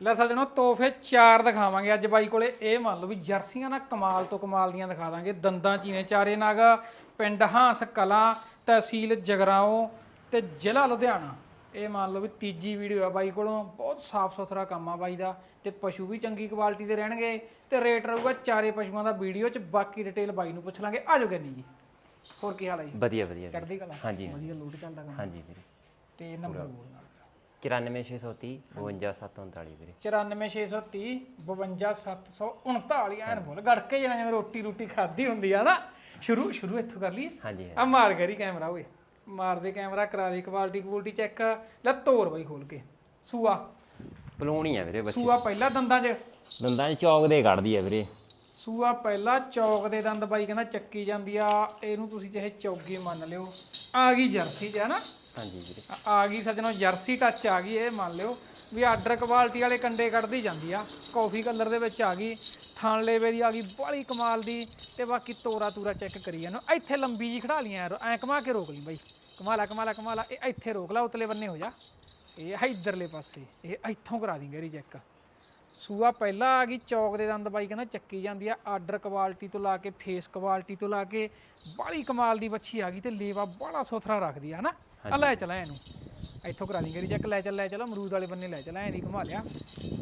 ਲੈ ਸੱਜਣੋ ਤੋਹਫੇ ਚਾਰ ਦਿਖਾਵਾਂਗੇ ਅੱਜ ਬਾਈ ਕੋਲੇ। ਇਹ ਮੰਨ ਲਓ ਵੀ ਜਰਸੀਆਂ ਨਾ ਕਮਾਲ ਤੋਂ ਕਮਾਲ ਦੀਆਂ ਦਿਖਾ ਦਾਂਗੇ। ਦੰਦਾਂ ਚੀਨੇ ਚਾਰੇ ਨਗ ਪਿੰਡ ਹਾਂਸ ਕਲਾਂ ਤਹਿਸੀਲ ਜਗਰਾਓਂ ਤੇ ਜ਼ਿਲ੍ਹਾ ਲੁਧਿਆਣਾ। ਇਹ ਮੰਨ ਲਓ ਵੀ ਤੀਜੀ ਵੀਡੀਓ ਆ ਬਾਈ ਕੋਲੋਂ। ਬਹੁਤ ਸਾਫ਼ ਸੁਥਰਾ ਕੰਮ ਆ ਬਾਈ ਦਾ ਤੇ ਪਸ਼ੂ ਵੀ ਚੰਗੀ ਕੁਆਲਿਟੀ ਦੇ ਰਹਿਣਗੇ ਤੇ ਰੇਟ ਰਹੂਗਾ ਚਾਰੇ ਪਸ਼ੂਆਂ ਦਾ ਵੀਡੀਓ ਚ। ਬਾਕੀ ਡਿਟੇਲ ਬਾਈ ਨੂੰ ਪੁੱਛ ਲਾਂਗੇ। ਆਜੋ ਗੰਨੀ ਜੀ। ਹੋਰ ਕੀ ਹਾਲ ਹੈ ਜੀ? ਵਧੀਆ ਵਧੀਆ। ਚੜ੍ਹਦੀ ਕਲਾ? ਹਾਂਜੀ ਵਧੀਆ ਲੂਟ ਚੱਲਦਾ ਕੰਮ। ਹਾਂਜੀ ਵੀਰੇ। ਤੇ ਨੰਬਰ ਬੋਲਣਾ। 94630 52739 ਵੀਰੇ। 94630 52739 ਐਨ ਬੋਲ। ਗੜਕੇ ਜਣਾ ਜਿਵੇਂ ਰੋਟੀ ਰੋਟੀ ਖਾਦੀ ਹੁੰਦੀ ਆ ਨਾ। ਸ਼ੁਰੂ ਸ਼ੁਰੂ ਇੱਥੋਂ ਕਰ ਲਈਏ। ਹਾਂਜੀ ਆ ਮਾਰ ਗਰੀ ਕੈਮਰਾ ਓਏ। ਮਾਰ ਦੇ ਕੈਮਰਾ ਕਰਾ ਦੇ ਕੁਆਲਿਟੀ ਕੁਆਲਿਟੀ ਚੈੱਕ। ਲੈ ਤੋਰ ਬਈ ਖੋਲ ਕੇ। ਸੂਆ। ਪਲੂਣੀ ਆ ਵੀਰੇ ਬੱਚੀ। ਸੂਆ ਪਹਿਲਾ ਦੰਦਾਂ 'ਚ। ਦੰਦਾਂ 'ਚ ਚੌਕ ਦੇ ਕੱਢਦੀ ਆ ਵੀਰੇ। ਸੂਆ ਪਹਿਲਾ ਚੌਕ ਦੇ ਦੰਦ ਬਾਈ ਕਹਿੰਦਾ ਚੱਕੀ ਜਾਂਦੀ ਆ। ਇਹਨੂੰ ਤੁਸੀਂ ਚਾਹੇ ਚੌਗੀ ਮੰਨ ਲਿਓ। ਆ ਗਈ ਜਰਸੀ 'ਚ ਹੈ ਨਾ? ਹਾਂਜੀ ਵੀਰੇ। ਆ- ਗਈ ਸੱਜਣੋ, ਜਰਸੀ ਟੱਚ ਆ ਗਈ ਇਹ, ਮੰਨ ਲਿਓ, ਵੀ ਆਰਡਰ ਕੁਆਲਿਟੀ ਵਾਲੇ ਕੰਡੇ ਕੱਢਦੀ ਜਾਂਦੀ ਆ। ਕਾਫੀ ਕਲਰ ਦੇ ਵਿੱਚ ਆ ਗਈ, ਥਣ ਲੇਵੇ ਦੀ ਆ ਗਈ, ਬੜੀ ਕਮਾਲ ਦੀ, ਤੇ ਬਾਕੀ ਤੋਰਾ ਤੂਰਾ ਚੈੱਕ ਕਰੀ ਜਾਨੋ ਇੱਥੇ ਲੰਬੀ ਜੀ ਖੜਾ ਲੀਆਂ ਐ ਕਮਾ ਕੇ ਰੋਕ ਲਈ ਬਾਈ। ਕਮਾਲਾ ਕਮਾਲਾ ਕਮਾਲਾ ਇਹ ਇੱਥੇ ਰੋਕ ਲਾ, ਉਤਲੇ ਬੰਨੇ ਹੋ ਜਾ। ਇਹ ਇਧਰਲੇ ਪਾਸੇ, ਇਹ ਇੱਥੋਂ ਕਰਾ ਦੀ ਗੇਰੀ ਚੈੱਕ ਸੂਆ ਪਹਿਲਾਂ ਆ ਗਈ ਚੌਕ ਦੇ ਦੰਦ ਬਾਈ ਕਹਿੰਦਾ ਚੱਕੀ ਜਾਂਦੀ ਆ ਆਰਡਰ ਕੁਆਲਿਟੀ ਤੋਂ ਲਾ ਕੇ ਫੇਸ ਕੁਆਲਿਟੀ ਤੋਂ ਲਾ ਕੇ ਬੜੀ ਕਮਾਲ ਦੀ ਬੱਚੀ ਆ ਗਈ ਤੇ ਲੇਵਾ ਬੜਾ ਸੁਥਰਾ ਰੱਖਦੀ ਆ ਹਨਾ? ਆ ਲੈ ਚਲਾ ਇਹਨੂੰ ਇੱਥੋਂ ਕਰਾ ਲਈ ਗੇਰੀ ਚੈੱਕ ਲੈ ਚੱਲ ਲੈ ਚੱਲ ਅਮਰੂਦ ਵਾਲੇ ਬੰਨੇ ਲੈ ਚੱਲ ਐਂ ਨਹੀਂ ਘੁਮਾ ਲਿਆ।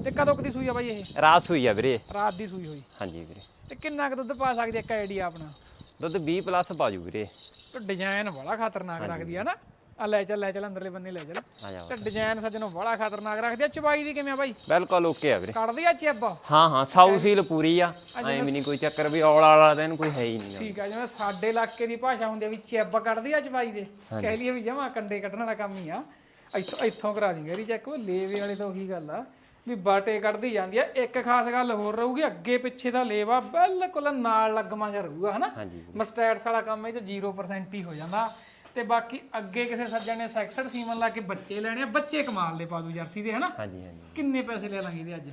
ਤੇ ਕਦੋਂ ਕਦੀ ਸੂਈ ਆ ਬਾਈ ਇਹ? ਰਾਸ ਹੋਈ ਆ ਵੀਰੇ। ਰਾਤ ਦੀ ਸੂਈ ਹੋਈ। ਹਾਂਜੀ ਵੀਰੇ। ਤੇ ਕਿੰਨਾ ਕੁ ਦੁੱਧ ਪਾ ਸਕਦੀ ਆ ਇੱਕ ਆਈਡੀਆ ਆਪਣਾ? ਦੁੱਧ 20 ਪਲੱਸ ਪਾਜੂ ਵੀਰੇ। ਤੇ ਡਿਜ਼ਾਈਨ ਬੜਾ ਖਤਰਨਾਕ ਰੱਖਦੀ ਆ ਨਾ ਆ ਲੈ ਚੱਲ ਲੈ ਚੱਲ ਅੰਦਰਲੇ ਬੰਨੇ ਲੈ ਚੱਲ। ਆ ਜਾ ਤੇ ਡਿਜ਼ਾਈਨ ਸੱਜਣੋਂ ਬੜਾ ਖਤਰਨਾਕ ਰੱਖਦੀ ਆ ਚਬਾਈ ਦੀ ਕਿਵੇਂ ਆ ਬਾਈ? ਬਿਲਕੁਲ ਓਕੇ ਆ ਵੀਰੇ। ਕੱਢਦੀ ਆ ਚਿੱਬ? ਹਾਂ ਹਾਂ ਸਾਊ ਸੀਲ ਪੂਰੀ ਆ। ਐਵੇਂ ਵੀ ਨਹੀਂ ਕੋਈ ਚੱਕਰ ਵੀ ਔਲਾ ਵਾਲਾ ਤਾਂ ਇਹਨੂੰ ਕੋਈ ਹੈ ਹੀ ਨਹੀਂ ਠੀਕ ਆ ਜਿਵੇਂ ਸਾਡੇ ਇਲਾਕੇ ਦੀ ਭਾਸ਼ਾ ਹੁੰਦੀ ਆ ਵੀ ਚਿੱਬ ਕੱਢਦੀ ਆ ਚਬਾਈ ਦੇ। ਕਹਿ ਲਈਏ ਵੀ ਜਮਾ ਕੰਡੇ ਕੱਢਣ ਵਾਲਾ ਕੰਮ ਹੀ ਆ। ਇੱਥੋਂ ਇੱਥੋਂ ਕਰਾ ਦੀ ਗਰੀ ਚੈੱਕ ਉਹ ਲੇਵੇ ਵਾਲੇ ਤਾਂ ਉਹੀ ਗੱਲ ਆ। ਵੀ ਬਾਟੇ ਕੱਢਦੀ ਜਾਂਦੀ ਆ ਇੱਕ ਖਾਸ ਗੱਲ ਹੋਰ ਰਹੂਗੀ ਅੱਗੇ ਪਿੱਛੇ ਦਾ ਲੇਵਾ ਬਿਲਕੁਲ ਨਾਲ ਲੱਗਮਾ ਜਿਹਾ ਰਹੂਗਾ ਹਨਾ? ਮਸਟੈਟਸ ਵਾਲਾ ਕੰਮ ਇਹ ਚ 0% ਹੀ ਹੋ ਜਾਂਦਾ। ਤੇ ਬਾਕੀ ਅੱਗੇ ਕਿਸੇ ਸੱਜਣ ਨੇ ਸੈਕਸਡ ਸੀਮਨ ਲਾ ਕੇ ਬੱਚੇ ਲੈਣੇ ਆ ਬੱਚੇ ਕਮਾਲ ਦੇ ਪਾ ਦੂ ਜਰਸੀ ਦੇ ਹਨਾ? ਹਾਂਜੀ ਹਾਂਜੀ। ਕਿੰਨੇ ਪੈਸੇ ਲੈ ਲਾਂਗੇ ਇਹਦੇ ਅੱਜ?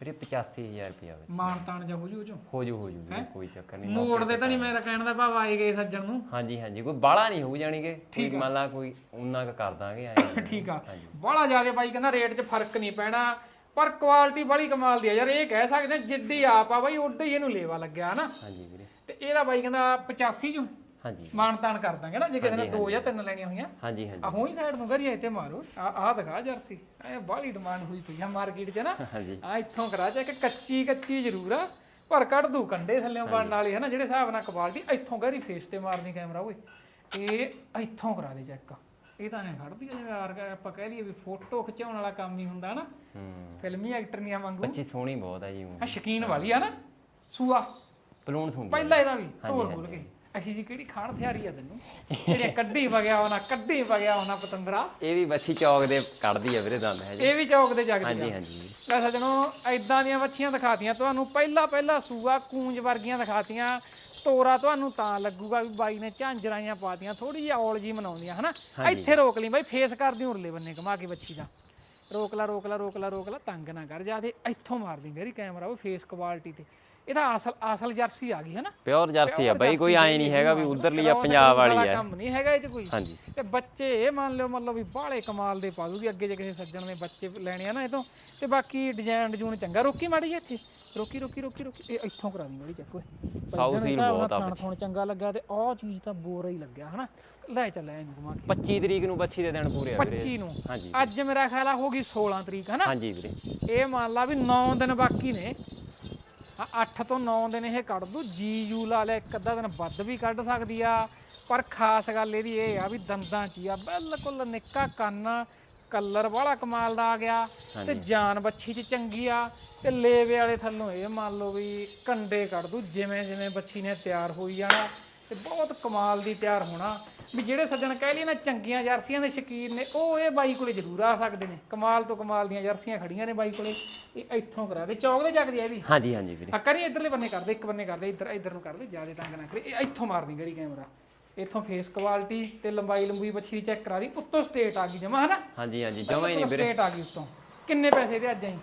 ਵੀਰੇ 85000 ਰੁਪਿਆ ਵਿੱਚ। ਮਾਨ ਤਾਨ ਜਾ ਹੋ ਜੂ ਚੋਂ ਹੋ ਜੂ ਹੋ ਜੂ ਵੀਰੇ ਕੋਈ ਚੱਕਰ ਨਹੀਂ। ਮੋੜ ਦੇ ਤਾਂ ਨਹੀਂ ਮੇਰਾ ਕਹਿਣ ਦਾ ਭਾਵ ਆਏ ਗਏ ਸੱਜਣ ਨੂੰ। ਹਾਂਜੀ ਹਾਂਜੀ ਕੋਈ ਬਾਹਲਾ ਨਹੀਂ ਹੋਊ ਜਾਣੀ ਕਿ ਕੋਈ ਮੰਨ ਲਾ ਕੋਈ ਉਨਾ ਕੁ ਕਰ ਦਾਂਗੇ ਐਂ ਠੀਕ ਆ। ਬੜਾ ਜ਼ਿਆਦਾ ਬਾਈ ਕਹਿੰਦਾ ਰੇਟ 'ਚ ਫ਼ਰਕ ਨਹੀਂ ਪੈਣਾ। ਪਰ ਕੁਆਲਿਟੀ ਬੜੀ ਕਮਾਲ ਦੀ ਆ ਯਾਰ ਇਹ ਕਹਿ ਸਕਦੇ ਹਾਂ, ਜਿੱਡੀ ਆਪ ਆ ਬਾਈ ਉੱਡਾ ਹੀ ਇਹਨੂੰ ਲੇਵਾ ਲੱਗਿਆ ਹਨਾ? ਹਾਂਜੀ ਵੀਰੇ। ਤੇ ਇਹਦਾ ਬਾਈ ਕਹਿੰਦਾ 85 ਚੋਂ। ਹਾਂਜੀ ਮਾਨ ਤਾਨ ਕਰ ਦਾਂਗੇ ਨਾ ਜੇ ਕਿਸੇ ਨੇ ਦੋ ਜਾਂ ਤਿੰਨ ਲੈਣੀਆਂ ਹੋਈਆਂ। ਹਾਂਜੀ ਹਾਂਜੀ। ਆ ਹੋਈ ਸਾਈਡ ਨੂੰ ਕਰੀਏ ਇੱਥੇ ਮਾਰੋ। ਆ ਆ ਦਿਖਾ ਜਰਸੀ। ਐ ਬਾਹਲੀ ਡਿਮਾਂਡ ਹੋਈ ਪਈ ਆ ਮਾਰਕੀਟ 'ਚ ਨਾ। ਹਾਂਜੀ। ਆ ਇੱਥੋਂ ਕਰਾ ਚੈੱਕ ਕੱਚੀ ਕੱਚੀ ਜ਼ਰੂਰ ਆ ਪਰ ਕੱਢ ਦੂ ਕੰਡੇ ਥੱਲੇੋਂ ਬਣਨ ਵਾਲੀ ਹੈ ਨਾ ਜਿਹੜੇ ਹਿਸਾਬ ਨਾਲ ਕੁਆਲਿਟੀ ਇੱਥੋਂ ਗਰੀ ਫੇਸ ਤੇ ਮਾਰਨੀ ਕੈਮਰਾ ਓਏ। ਇਹ ਇੱਥੋਂ ਕਰਾ ਦੇ ਚੈੱਕ ਇਹ ਤਾਂ ਐ ਖੜਦੀ ਆ ਜਿਵੇਂ ਆਰ ਆਪਾਂ ਕਹਿ ਲਈਏ ਵੀ ਫੋਟੋ ਖਿਚਾਉਣ ਵਾਲਾ ਕੰਮ ਹੀ ਹੁੰਦਾ ਨਾ। ਹੂੰ। ਫਿਲਮੀ ਐਕਟਰ ਨਹੀਂ ਆ ਵਾਂਗੂ। ਬੱਚੀ ਸੋਹਣੀ ਬਹੁਤ ਆ ਜੀ। ਆ ਸ਼ਕੀਨ ਵਾਲੀ ਆ ਨਾ। ਸੂਆ। ਪਲੂਣ ਸੁਣਦੀ ਪਹਿਲਾਂ ਇਹਦਾ ਵੀ ਤੋਰ ਬੋਲ ਕੇ। ਅਹੀ ਜੀ ਕਿਹੜੀ ਖਾਣ ਥਿਆਰੀ ਆ ਤੈਨੂੰ? ਜਿਹੜੇ ਕੱਢੀ ਵਗਿਆ ਹੋਣਾ ਕੱਢੀ ਵਗਿਆ ਹੋਣਾ ਪਤੰਦਰਾ। ਇਹ ਵੀ ਬੱਚੀ ਚੌਕ ਦੇ ਕੱਢਦੀ ਆ ਵੀਰੇ ਦੰਦ ਹੈ ਜੀ। ਇਹ ਵੀ ਚੌਕ ਦੇ ਜਗਦੀ ਹਾਂਜੀ ਆ ਹਾਂਜੀ। ਲੈ ਸਜਣੋ ਐਦਾਂ ਦੀਆਂ ਵੱਛੀਆਂ ਦਿਖਾਤੀਆਂ ਤੁਹਾਨੂੰ ਪਹਿਲਾ ਪਹਿਲਾ ਸੂਆ ਕੂੰਜ ਵਰਗੀਆਂ ਦਿਖਾਤੀਆਂ। ਤੋਰਾ ਤੁਹਾਨੂੰ ਤਾਂ ਲੱਗੂਗਾ ਵੀ ਬਾਈ ਨੇ ਝਾਂਜਰਾਈਆਂ ਪਾਤੀਆਂ ਥੋੜੀ ਜਿਹੀ ਔਲ ਜੀ ਮਨਾਉਂਦੀਆਂ ਹਨਾ? ਇੱਥੇ ਰੋਕ ਲਈ ਬਾਈ ਫੇਸ ਕਰਦੀ ਉਰਲੇ ਬੰਨੇ ਘੁਮਾ ਕੇ ਵੱਛੀ ਦਾ। ਰੋਕ ਲਾ ਰੋਕ ਲਾ ਰੋਕ ਲਾ ਰੋਕ ਲਾ ਤੰਗ ਨਾ ਕਰ ਜਾਦੇ ਇੱਥੋਂ ਮਾਰਦੀ ਮੇਰੀ ਕੈਮਰਾ ਉਹ ਫੇਸ ਕੁਆਲਿਟੀ ਤੇ। ਇਹਦਾ ਅਸਲ ਅਸਲ ਜਰਸੀ ਆ ਗਈ ਹਨਾ ਪਿਓਰ ਜਰਸੀ ਆ ਬਾਈ ਕੋਈ ਐ ਨਹੀਂ ਹੈਗਾ ਵੀ ਉਧਰਲੀ ਆ ਪੰਜਾਬ ਵਾਲੀ ਆ। ਕੰਮ ਨਹੀਂ ਹੈਗਾ ਇਹ ਚ ਕੋਈ। ਹਾਂਜੀ। ਤੇ ਬੱਚੇ ਇਹ ਮੰਨ ਲਿਓ ਮਤਲਬ ਵੀ ਬਾਹਲੇ ਕਮਾਲ ਦੇ ਪਾ ਦੂਗੀ ਅੱਗੇ ਜੇ ਕਿਸੇ ਸੱਜਣ ਨੇ ਬੱਚੇ ਲੈਣੇ ਆ ਨਾ ਇਹ ਤੋਂ ਤੇ ਬਾਕੀ ਡਿਜ਼ਾਈਨ ਡਿਜੂਨ ਚੰਗਾ। ਰੋਕੀ ਮਾੜੀ ਇੱਥੇ। ਰੋਕੀ ਰੋਕੀ ਰੋਕੀ ਰੋਕੀ। ਇਹ ਇੱਥੋਂ ਕਰਾ ਦੀ ਮੇਰੀ ਚੱਕ ਓਏ। ਸਾਊ ਸੀਲ ਬਹੁਤ ਆ ਥਾਣ ਚੰਗਾ ਲੱਗਾ ਤੇ ਆਹ ਚੀਜ਼ ਤਾਂ ਬੋਰ ਹੀ ਲੱਗਿਆ ਹਨਾ? ਲੈ ਚੱਲ ਇਹਨੂੰ ਘੁਮਾ ਕੇ। 25 ਤਰੀਕ ਨੂੰ ਬੱਚੀ ਦੇ ਦਿਨ ਪੂਰੇ ਆ ਵੀਰੇ। 25 ਨੂੰ? ਹਾਂਜੀ। ਅੱਜ ਮੇਰਾ ਖਿਆਲ ਆ ਹੋ ਗਈ 16 ਤਰੀਕ ਹਨਾ? ਹਾਂਜੀ ਵੀਰੇ। ਇਹ ਮੰਨ ਲਾ ਵੀ 9 ਦਿਨ ਬਾਕੀ ਨੇ। ਹਾਂ 8 ਤੋਂ 9 ਦਿਨ ਇਹ ਕੱਢ ਦੂ ਜੀ ਯੂ ਲਾ ਲਿਆ ਇੱਕ ਅੱਧਾ ਦਿਨ ਵੱਧ ਵੀ ਕੱਢ ਸਕਦੀ ਆ। ਪਰ ਖਾਸ ਗੱਲ ਇਹਦੀ ਇਹ ਆ ਵੀ ਦੰਦਾਂ 'ਚ ਹੀ ਆ ਬਿਲਕੁਲ ਨਿੱਕਾ ਕੰਨ ਕਲਰ ਵਾਲਾ ਕਮਾਲ ਦਾ ਆ ਗਿਆ। ਤੇ ਜਾਨ ਬੱਛੀ 'ਚ ਚੰਗੀ ਆ ਤੇ ਲੇਵੇ ਵਾਲੇ ਥੱਲੋਂ ਇਹ ਮੰਨ ਲਓ ਵੀ ਕੰਡੇ ਕੱਢ ਦੂ ਜਿਵੇਂ ਜਿਵੇਂ ਬੱਛੀ ਨੇ ਤਿਆਰ ਹੋਈ ਜਾਣਾ। ਤੇ ਬਹੁਤ ਕਮਾਲ ਦੀ ਤਿਆਰ ਹੋਣਾ। ਵੀ ਜਿਹੜੇ ਸੱਜਣ ਕਹਿ ਲਈ ਨਾ ਚੰਗੀਆਂ ਜਰਸੀਆਂ ਦੇ ਸ਼ਕੀਨ ਨੇ ਉਹ ਇਹ ਬਾਈ ਕੋਲੇ ਜ਼ਰੂਰ ਆ ਸਕਦੇ ਨੇ। ਕਮਾਲ ਤੋਂ ਕਮਾਲ ਦੀਆਂ ਜਰਸੀਆਂ ਖੜੀਆਂ ਨੇ ਬਾਈ ਕੋਲੇ। ਇਹ ਇੱਥੋਂ ਕਰਾ ਦੇ। ਚੌਕ ਦੇ ਚੱਕਦੀ ਆ ਵੀ। ਹਾਂਜੀ ਹਾਂਜੀ ਵੀਰੇ। ਆ ਕਰੀ ਇਧਰਲੇ ਬੰਨੇ ਕਰਦੇ ਇੱਕ ਬੰਨੇ ਕਰਦੇ ਇੱਧਰ ਇੱਧਰ ਨੂੰ ਕਰਦੇ ਜ਼ਿਆਦਾ ਤੰਗ ਨਾ ਕਰੇ ਇਹ ਇੱਥੋਂ ਮਾਰਦੀ ਕਰੀ ਕੈਮਰਾ। ਇੱਥੋਂ ਫੇਸ ਕੁਆਲਿਟੀ ਤੇ ਲੰਬਾਈ ਲੰਬੂਈ ਬੱਛੀ ਚੈੱਕ ਕਰਾ ਦੀ। ਉੱਤੋਂ ਸਟੇਟ ਆ ਗਈ ਜਮਾ ਹਨਾ? ਹਾਂਜੀ ਹਾਂਜੀ ਜਮਾ ਹੀ ਨਹੀਂ ਵੀਰੇ। ਸਟੇਟ ਆ ਗਈ ਉੱਤੋਂ। ਕਿੰਨੇ ਪੈਸੇ ਦੇ ਅੱਜ ਆਈ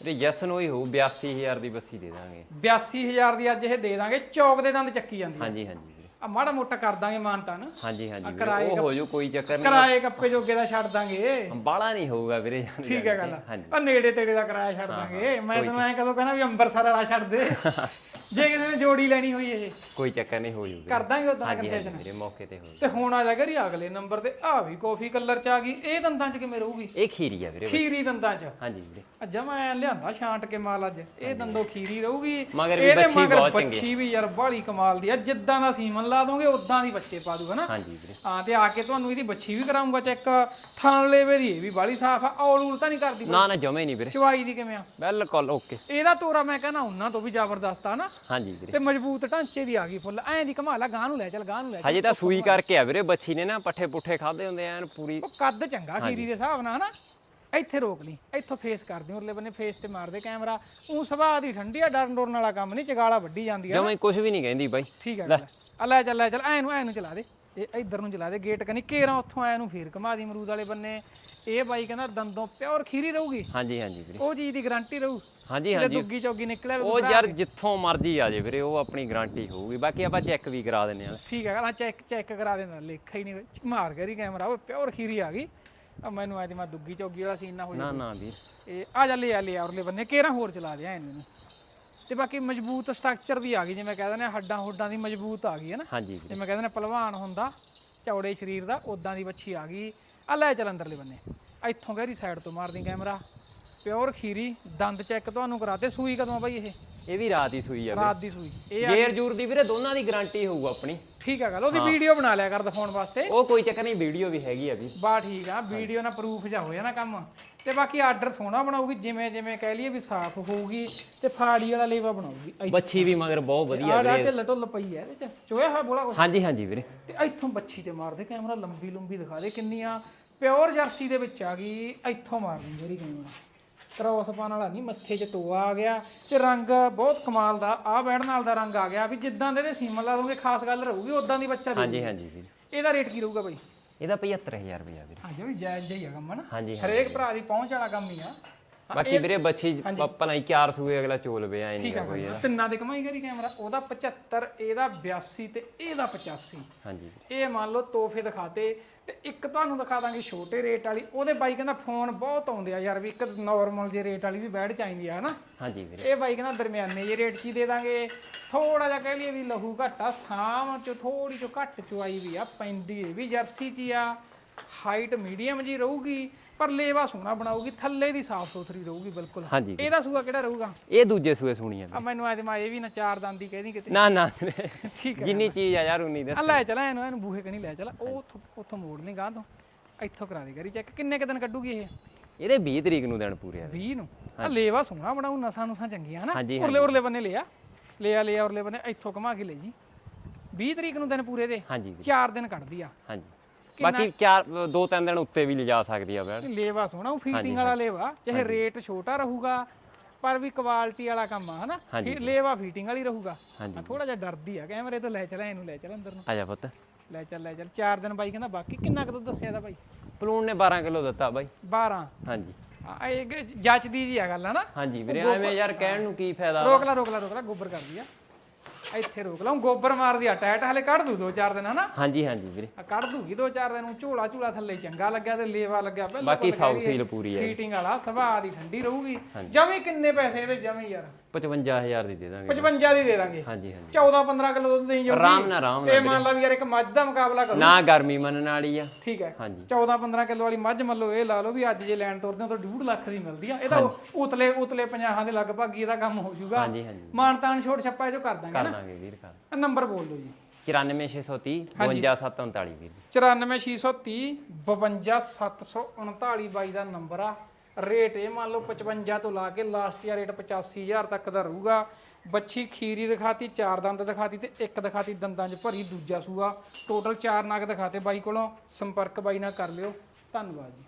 ਵੀਰੇ ਯੈਸ ਨੂੰ ਹੀ ਹੋਊ 82000 ਦੀ ਬੱਸੀ ਦੇ ਦਾਂਗੇ। 82000 ਦੀ ਅੱਜ ਇਹ ਦੇ ਦਾਂਗੇ ਚੌਕ ਦੇ ਦੰਦ ਚੱਕੀ ਜਾਂਦੀ ਆ। ਹਾਂਜੀ ਹਾਂਜੀ ਵੀਰੇ। ਆ ਮਾੜਾ ਮੋਟਾ ਕਰ ਦਾਂਗੇ ਮਾਨਤਾ ਨਾ ਹਾਂਜੀ ਹਾਂਜੀ ਵੀਰੇ ਕਿਰਾਏ ਉਹ ਹੋ ਜੂ ਕੋਈ ਚੱਕਰ ਨਹੀਂ। ਕਿਰਾਏ ਕੱਪੇ ਜੋਗੇ ਦਾ ਛੱਡ ਦਾਂਗੇ। ਬਾਲਾ ਨਹੀਂ ਹੋਊਗਾ ਵੀਰੇ ਠੀਕ ਹੈ ਗੱਲ ਹਾਂਜੀ। ਆ ਨੇੜੇ ਤੇੜੇ ਦਾ ਕਿਰਾਇਆ ਛੱਡ ਦਾਂਗੇ। ਮੈਂ ਤੈਨੂੰ ਐ ਕਦੋਂ ਕਹਿਣਾ ਵੀ ਅੰਬਰਸਰ ਵਾਲਾ ਛੱਡ ਦੇ। ਜੇ ਕਿਸੇ ਨੇ ਜੋੜੀ ਲੈਣੀ ਹੋਈ ਇਹ। ਕੋਈ ਚੱਕਰ ਨਹੀਂ ਹੋ ਜੂ ਵੀਰੇ ਕਰ ਦਾਂਗੇ ਉਦਾਂ ਹਾਂਜੀ ਹਾਂਜੀ ਵੀਰੇ ਮੌਕੇ ਤੇ ਹੋ ਜੂ ਤੇ ਹੁਣ ਆ ਜਾ ਕਰੀ ਅਗਲੇ ਨੰਬਰ ਤੇ। ਆ ਵੀ ਕਾਫੀ ਕਲਰ ਚ ਆ ਗਈ। ਇਹ ਦੰਦਾਂ ਚ ਕਿਵੇਂ ਰਹੂਗੀ? ਇਹ ਖੀਰੀ ਆ ਵੀਰੇ ਖੀਰੀ ਦੰਦਾਂ ਚ? ਹਾਂਜੀ ਵੀਰੇ। ਅੱਜ ਮੈਂ ਲਿਆਂਦਾ ਛਾਂਟ ਕੇ ਮਾਲ ਅੱਜ। ਇਹ ਦੰਦੋ ਖੀਰੀ ਰਹੂਗੀ। ਮਗਰ ਵੀ ਇਹਦੇ ਬੱਚੀ ਮਗਰ ਬਹੁਤ ਚੰਗੀ ਬੱਚੀ ਵੀ ਯਾਰ ਬਾਹਲੀ ਕਮਾਲ ਦੀ ਆ। ਜਿੱਦਾਂ ਦਾ ਸੀਮਨ ਲਾ ਦੋਗੇ ਉਦਾਂ ਦੀ ਬੱਚੇ ਪਾ ਦੂ ਹਨਾ ਹਾਂਜੀ ਵੀਰੇ। ਹਾਂ ਤੇ ਆ ਕੇ ਤੁਹਾਨੂੰ ਇਹਦੀ ਬੱਚੀ ਵੀ ਕਰਾਉਂਗਾ ਚੈੱਕ। ਥਣ ਲੇਵੇ ਦੀ ਇਹ ਵੀ ਬਾਹਲੀ ਸਾਫ਼ ਆ। ਔਲ ਉਲ ਤਾਂ ਨਹੀਂ ਕਰਦੀ ਨਾ ਨਾ ਜਮੇ ਨਹੀਂ ਵੀਰੇ। ਚਵਾਈ ਦੀ ਕਿਵੇਂ ਆ? ਬਿਲਕੁਲ ਓਕੇ। ਇਹਦਾ ਤੋਰਾ ਮੈਂ ਕਹਿੰਦਾ ਉਹਨਾਂ ਤੋਂ ਵੀ ਜ਼ਬਰਦਸਤ ਆ ਨਾ। ਹਾਂਜੀ ਵੀਰੇ। ਤੇ ਮਜ਼ਬੂਤ ਢਾਂਚੇ ਦੀ ਆ ਗਈ ਫੁੱਲ। ਐਂ ਦੀ ਕਮਾਲ ਆ ਗਾਂ ਨੂੰ ਲੈ ਚੱਲ ਗਾਂ ਨੂੰ ਲੈ ਚੱਲ। ਹਜੇ ਤਾਂ ਸੂਈ ਕਰਕੇ ਆ ਵੀਰੇ ਬੱਚੀ ਨੇ ਨਾ ਪੱਠੇ ਪੁੱਠੇ ਖਾਦੇ ਹੁੰਦੇ ਐਨ ਪੂਰੀ। ਉਹ ਕੱਦ ਚੰਗਾ ਖੀਰੀ ਦੇ ਹਿਸਾਬ ਨਾਲ ਹਨਾ? ਇੱਥੇ ਰੋਕ ਲਈ ਇੱਥੋਂ ਫੇਸ ਕਰ ਦਿਓ ਉਰਲੇ ਬੰਨੇ ਫੇਸ ਤੇ ਮਾਰ ਦੇ ਕੈਮਰਾ ਉਹ ਸੁਭਾਅ ਦੀ ਠੰਡੀ ਆ ਡਰਨ ਡਰਨ ਵਾਲਾ ਕੰਮ ਨਹੀਂ ਚਗਾਲਾ ਵੱਡੀ ਜਾਂਦੀ ਆ ਜਮੇ ਕੁਝ ਵੀ ਨਹੀਂ ਕਹਿੰਦੀ ਬਾਈ। ਠੀਕ ਹੈ ਗੱਲ ਆ ਲੈ ਚੱਲ ਲੈ ਚੱਲ ਐ ਨੂੰ ਐ ਨੂੰ ਚਲਾ ਦੇ। ਇਹ ਇੱਧਰ ਨੂੰ ਚਲਾ ਦੇ ਗੇਟ ਕਨੀ ਕੇਰਾ ਉੱਥੋਂ ਐ ਨੂੰ ਫੇਰ ਘਮਾ ਦੀ ਅਮਰੂਦ ਵਾਲੇ ਬੰਨੇ। ਇਹ ਬਾਈ ਕਹਿੰਦਾ ਦੰਦੋਂ ਪਿਓਰ ਖੀਰੀ ਰਹੂਗੀ। ਹਾਂਜੀ ਹਾਂਜੀ ਵੀਰੇ। ਉਹ ਚੀਜ਼ ਦੀ ਗਾਰੰਟੀ ਰਹੂ। ਹਾਂਜੀ ਜੇ ਹਾਂਜੀ। ਦੁੱਗੀ ਚੌਗੀ ਨਿਕਲਿਆ ਉਹ ਯਾਰ ਜਿੱਥੋਂ ਮਰਜ਼ੀ ਆ ਜੇ ਵੀਰੇ ਉਹ ਆਪਣੀ ਗਾਰੰਟੀ ਹੋਊਗੀ। ਬਾਕੀ ਆਪਾਂ ਚੈੱਕ ਵੀ ਕਰਾ ਦਿੰਨੇ ਆ ਠੀਕ ਹੈ ਗੱਲ ਚੈੱਕ ਚੈੱਕ ਕਰਾ ਦੇਣਾ ਲੇਖਾ ਹੀ ਨਹੀਂ ਮਾਰ ਕਰੀ ਕੈਮਰਾ ਉਹ ਪਿਓਰ ਖੀਰੀ ਆ ਗਈ। ਆ ਮੈਨੂੰ ਆਦੀ ਮੈਂ ਦੁੱਗੀ ਚੌਗੀ ਵਾਲਾ ਸੀਨ ਨਾ ਹੋ ਨਾ ਨਾ ਵੀਰ। ਇਹ ਆ ਜਾ ਲੈ ਆ ਲੈ ਆ ਉਰਲੇ ਬੰਨੇ ਕੇਰਾ ਹੋਰ ਚਲਾ ਦਿਆ ਇਹਨੂੰ। ਤੇ ਬਾਕੀ ਮਜ਼ਬੂਤ ਸਟਰਕਚਰ ਦੀ ਆ ਗਈ ਜਿਵੇਂ ਕਹਿ ਦਿੰਦੇ ਆ ਹੱਡਾਂ ਹੁੱਡਾਂ ਦੀ ਮਜ਼ਬੂਤ ਆ ਗਈ ਹੈ ਨਾ? ਹਾਂਜੀ ਵੀਰੇ। ਜਿਵੇਂ ਕਹਿੰਦੇ ਨੇ ਪਹਿਲਵਾਨ ਹੁੰਦਾ ਚੌੜੇ ਸਰੀਰ ਦਾ ਉਦਾਂ ਦੀ ਵੱਛੀ ਆ ਗਈ। ਆ ਲੈ ਚੱਲ ਅੰਦਰਲੇ ਬੰਨੇ। ਇੱਥੋਂ ਗਹਿਰੀ ਸਾਈਡ ਤੋਂ ਮਾਰਦੀ ਕੈਮਰਾ ਪਿਓਰ ਖੀਰੀ ਦੰਦ ਚੈੱਕ ਤੁਹਾਨੂੰ ਕਰਾਤੇ ਸੂਈ ਕਦੋਂ ਬਾਈ ਇਹ? ਇਹ ਵੀ ਰਾਤ ਹੀ ਸੂਈ ਆ ਰਾਤ ਦੀ ਸੂਈ। ਇਹ ਗੇਰ ਜੂਰ ਦੀ ਵੀਰੇ ਦੋਨਾਂ ਦੀ ਗਾਰੰਟੀ ਹੋਊ ਆਪਣੀ। ਠੀਕ ਆ ਗੱਲ ਉਹਦੀ ਵੀਡੀਓ ਬਣਾ ਲਿਆ ਕਰ ਦਿਖਾਉਣ ਵਾਸਤੇ। ਉਹ ਕੋਈ ਚੱਕਰ ਨਹੀਂ ਵੀਡੀਓ ਵੀ ਹੈਗੀ ਆ ਵੀ। ਬਾ ਠੀਕ ਆ ਵੀਡੀਓ ਨਾਲ ਪ੍ਰੂਫ ਜਾ ਹੋ ਜਾਣਾ ਕੰਮ। ਤੇ ਬਾਕੀ ਆਰਡਰ ਸੋਹਣਾ ਬਣਾਉਗੀ ਜਿਵੇਂ ਜਿਵੇਂ ਕਹਿ ਲਈਏ ਵੀ ਸਾਫ਼ ਹੋਊਗੀ ਤੇ ਫਾੜੀ ਵਾਲਾ ਲੇਵਾ ਬਣਾਉਗੀ ਬੱਚੀ ਵੀ ਮਗਰ ਬਹੁਤ ਵਧੀਆ ਆ ਡਾ ਢਿੱਲ ਢੁੱਲ ਪਈ ਹੈ ਇਹਦੇ ਚ। ਚੋਇਆ ਹੋਇਆ ਬੋਲਾ ਕੁਛ? ਹਾਂਜੀ ਹਾਂਜੀ ਵੀਰੇ। ਤੇ ਇੱਥੋਂ ਬੱਚੀ ਤੇ ਮਾਰਦੇ ਕੈਮਰਾ ਲੰਬੀ ਲੰਬੀ ਦਿਖਾ ਦੇ ਕਿੰਨੀਆਂ। ਪਿਓਰ ਜਰਸੀ ਦੇ ਵਿੱਚ ਆ ਗਈ ਇੱਥੋਂ ਮਾਰਦੀ ਜਿਹੜੀ ਕੈਮਰਾ। ਕ੍ਰੋਸ ਪਾਣ ਵਾਲਾ ਨਹੀਂ ਮੱਥੇ 'ਚ ਟੋਆ ਆ ਗਿਆ। ਤੇ ਰੰਗ ਬਹੁਤ ਕਮਾਲ ਦਾ ਆ ਬੈਠਣ ਨਾਲ ਦਾ ਰੰਗ ਆ ਗਿਆ ਵੀ ਜਿੱਦਾਂ ਦੇ ਇਹਦੇ ਸੀਮਨ ਲਾ ਦੋਗੇ ਖਾਸ ਗੱਲ ਰਹੂਗੀ ਉਦਾਂ ਦੀ ਬੱਚਾ ਦੇ ਹਾਂਜੀ ਹਾਂਜੀ ਵੀਰੇ। ਇਹਦਾ ਰੇਟ ਕੀ ਰਹੂਗਾ ਬਾਈ? ਇਹਦਾ 75000 ਰੁਪਏ ਵੀਰੇ। ਹਾਂਜੀ ਵੀ ਜਾਇਜ਼ ਜਿਹਾ ਹੀ ਆ ਕੰਮ ਨਾ ਹਾਂਜੀ ਹਰੇਕ ਭਰਾ ਦੀ ਪਹੁੰਚ ਵਾਲਾ ਕੰਮ ਹੀ ਆ। ਬਾਕੀ ਵੀਰੇ ਬੱਚੀ ਪੱਪਾ ਨਹੀਂ ਚਾਰ ਸੂਏ ਅਗਲਾ ਚੋਲ ਵੇ ਆਏ ਨਹੀਂ ਠੀਕ ਆ ਤਿੰਨਾਂ ਦੇ ਕਮਾਈ ਕਰੀ ਕੈਮਰਾ ਉਹਦਾ 75 ਇਹਦਾ 82 ਤੇ ਇਹਦਾ 85 ਹਾਂਜੀ। ਇਹ ਮੰਨ ਲਓ ਤੋਹਫੇ ਦਿਖਾਤੇ ਤੇ ਇੱਕ ਤੁਹਾਨੂੰ ਦਿਖਾ ਦਾਂਗੇ ਛੋਟੇ ਰੇਟ ਵਾਲੀ ਉਹਦੇ ਬਾਈ ਕਹਿੰਦਾ ਫੋਨ ਬਹੁਤ ਆਉਂਦੇ ਆ ਯਾਰ ਵੀ ਇੱਕ ਨਾਰਮਲ ਜੇ ਰੇਟ ਵਾਲੀ ਵੀ ਬੈਠ ਚਾਹੀਦੀ ਆ ਹਨਾ? ਹਾਂਜੀ ਵੀਰੇ। ਇਹ ਬਾਈ ਕਹਿੰਦਾ ਦਰਮਿਆਨੇ ਜੇ ਰੇਟ 'ਚ ਹੀ ਦੇ ਦਾਂਗੇ? ਥੋੜਾ ਜਿਹਾ ਕਹਿ ਲਈਏ ਵੀ ਲਹੂ ਘਟਾ ਸਾਮ ਚ ਥੋੜੀ ਜਿਹੀ ਘੱਟ ਚੁਆਈ ਵੀ ਆ ਪੈਂਦੀ ਇਹ ਵੀ ਜਰਸੀ 'ਚ ਹੀ ਆ। ਹਾਈਟ ਮੀਡੀਅਮ ਜੀ ਰਹੂਗੀ ਪਰ ਲੇਵਾ ਸੋਹਣਾ ਬਣਾਉਗੀ ਥੱਲੇ ਦੀ ਸਾਫ਼ ਸੁਥਰੀ ਰਹੂਗੀ ਬਿਲਕੁਲ। ਹਾਂਜੀ ਇਹਦਾ ਸੂਆ ਕਿਹੜਾ ਰਹੂਗਾ? ਇਹ ਦੂਜੇ ਸੂਏ ਸੁਣੀਆਂ ਆ ਮੈਨੂੰ ਆਦੇ ਮਾ ਇਹ ਵੀ ਨਾ ਚਾਰ ਦੰਦੀ ਕਹਿਦੀ ਕਿਤੇ। ਨਾ ਨਾ। ਠੀਕ ਜਿੰਨੀ ਚੀਜ਼ ਆ ਯਾਰ ਉਨੀ ਦੇ ਆ ਲੈ ਚਲਾ ਇਹਨੂੰ ਇਹਨੂੰ ਬੂਹੇ ਕਣੀ ਲੈ ਚਲਾ। ਉਹ ਉੱਥੋਂ ਉੱਥੋਂ ਮੋੜ ਲਈ ਗਾਂ ਤੋਂ। ਇੱਥੋਂ ਕਰਾ ਦੇ ਕਰੀ ਚੈੱਕ। ਕਿੰਨੇ ਕੁ ਦਿਨ ਕੱਢੂਗੀ ਇਹ? ਇਹਦੇ 20 ਤਰੀਕ ਨੂੰ ਦਿਨ ਪੂਰੇ ਆ 20 ਨੂੰ? ਆ ਲੇਵਾ ਸੋਹਣਾ ਬਣਾਉ ਨਸਾਂ ਨੁਸਾਂ ਚੰਗੀਆਂ ਹਨਾ? ਹਾਂਜੀ, ਉਰਲੇ ਉਰਲੇ ਬੰਨੇ ਲਿਆ। ਲਿਆ ਲਿਆ ਉਰਲੇ ਬੰਨੇ। ਇੱਥੋਂ ਘੁਮਾ ਕੇ ਲੈ ਜੀ। 20 ਤਰੀਕ ਨੂੰ ਦਿਨ ਪੂਰੇ ਦੇ। ਹਾਂਜੀ ਵੀਰੇ 4 ਦਿਨ ਕੱਢਦੀ ਆ ਹਾਂਜੀ। ਬਾਕੀ ਚਾਰ ਦੋ ਤਿੰਨ ਦਿਨ ਉੱਤੇ ਵੀ ਲਿਜਾ ਸਕਦੀ ਆ ਬੈਠ ਲੇਵਾ ਸੋਹਣਾ ਉਹ ਫੀਟਿੰਗ ਵਾਲਾ ਲੇਵਾ ਚਾਹੇ ਰੇਟ ਛੋਟਾ ਰਹੂਗਾ ਪਰ ਵੀ ਕੁਆਲਿਟੀ ਵਾਲਾ ਕੰਮ ਆ ਹਨਾ? ਲੇਵਾ ਫੀਟਿੰਗ ਵਾਲੀ ਰਹੂਗਾ। ਥੋੜਾ ਜਿਹਾ ਡਰਦੀ ਆ ਕੈਮਰੇ ਤੋਂ ਲੈ ਚਲਾ ਇਹਨੂੰ ਲੈ ਚਲਾ ਅੰਦਰ ਨੂੰ। ਆ ਜਾ ਪੁੱਤ। ਲੈ ਚੱਲ ਲੈ ਚੱਲ 4 ਦਿਨ ਬਾਈ ਕਹਿੰਦਾ ਬਾਕੀ ਕਿੰਨਾ ਕੁ ਦੱਸਿਆ ਦਾ ਬਾਈ? ਪਲੂਣ ਨੇ 12 ਕਿਲੋ ਦਿੱਤਾ ਬਾਈ। 12 ਹਾਂਜੀ। ਆ ਇਹ ਜੱਚਦੀ ਜੀ ਆ ਗੱਲ ਹਨਾ? ਹਾਂਜੀ ਵੀਰੇ ਐਵੇਂ ਯਾਰ ਕਹਿਣ ਨੂੰ ਕੀ ਫਾਇਦਾ ਰੋਕ ਲਾ ਰੋਕ ਲਾ ਰੋਕ ਲਾ ਗੋਬਰ ਕਰਦੀ ਆ। ਇੱਥੇ ਰੋਕ ਲਾ ਊਂ ਗੋਬਰ ਮਾਰਦੀ ਆ ਟੈਟ ਹਲੇ ਕੱਢ ਦੂ ਦੋ ਚਾਰ ਦਿਨ ਹਨਾ? ਹਾਂਜੀ ਹਾਂਜੀ ਵੀਰੇ। ਆ ਕੱਢ ਦੂਗੀ ਦੋ ਚਾਰ ਦਿਨ ਨੂੰ ਝੋਲਾ ਝੂਲਾ ਥੱਲੇ ਚੰਗਾ ਲੱਗਿਆ ਤੇ ਲੇਵਾ ਲੱਗਿਆ ਪਹਿਲਾਂ ਬਾਕੀ ਸੌ ਸੀਲ ਪੂਰੀ ਹੈ ਫੀਟਿੰਗ ਵਾਲਾ ਸੁਭਾਅ ਦੀ ਠੰਡੀ ਰਹੂਗੀ। ਜਮੀ ਕਿੰਨੇ ਪੈਸੇ ਇਹਦੇ ਜਮੀ ਯਾਰ? 55000 ਦੀ ਦੇ ਦਾਂਗੇ। 55 ਦੀ ਦੇ ਦਾਂਗੇ। ਹਾਂਜੀ ਹਾਂਜੀ। 14 15 ਕਿਲੋ ਦੁੱਧ ਦੇਈ ਜਾਊਗੀ। ਆਰਾਮ ਨਾਲ ਆਰਾਮ ਨਾਲ ਇਹ ਮੰਨ ਲਾ ਵੀ ਯਾਰ ਇੱਕ ਮੱਝ ਦਾ ਮੁਕਾਬਲਾ ਕਰੋ। ਨਾ ਗਰਮੀ ਮੰਨਣ ਵਾਲੀ ਆ। ਠੀਕ ਹੈ। ਹਾਂਜੀ। 14 15 ਕਿਲੋ ਵਾਲੀ ਮੱਝ ਮੰਨ ਲਓ ਇਹ ਲਾ ਲਓ ਵੀ ਅੱਜ ਜੇ ਲੈਣ ਤੁਰਦੇ ਹੋ ਤਾਂ 2.5 ਲੱਖ ਦੀ ਮਿਲਦੀ ਆ। ਇਹਦਾ ਉਤਲੇ ਉਤਲੇ 50 ਦੇ ਲਗਭਗ ਇਹਦਾ ਕੰਮ ਹੋ ਜਾਊਗਾ। ਹਾਂਜੀ ਹਾਂਜੀ। ਮਾਨਤਾਨ ਛੋਟ ਛੱਪਾ ਇਹ ਜੋ ਕਰ ਦਾਂਗੇ ਕਰ ਦਾਂਗੇ ਵੀਰ ਕਰ ਨੰਬਰ ਬੋਲ ਦਿਓ ਜੀ। 94630 52739 ਵੀਰ। 94630 52739 ਬਾਈ ਦਾ ਨੰਬਰ ਆ। ਰੇਟ ਇਹ ਮੰਨ ਲਓ 55 ਤੋਂ ਲਾ ਕੇ ਲਾਸਟ ਯਾ ਰੇਟ 85000 ਤੱਕ ਦਾ ਰਹੂਗਾ। ਬੱਚੀ ਖੀਰੀ ਦਿਖਾਤੀ ਚਾਰ ਦੰਦ ਦਿਖਾਤੀ ਤੇ ਇੱਕ ਦਿਖਾਤੀ ਦੰਦਾਂ 'ਚ ਭਰੀ ਦੂਜਾ ਸੂਆ। ਟੋਟਲ ਚਾਰ ਨਗ ਦਿਖਾਤੇ ਬਾਈ ਕੋਲੋਂ। ਸੰਪਰਕ ਬਾਈ ਨਾਲ ਕਰ ਲਿਓ। ਧੰਨਵਾਦ ਜੀ।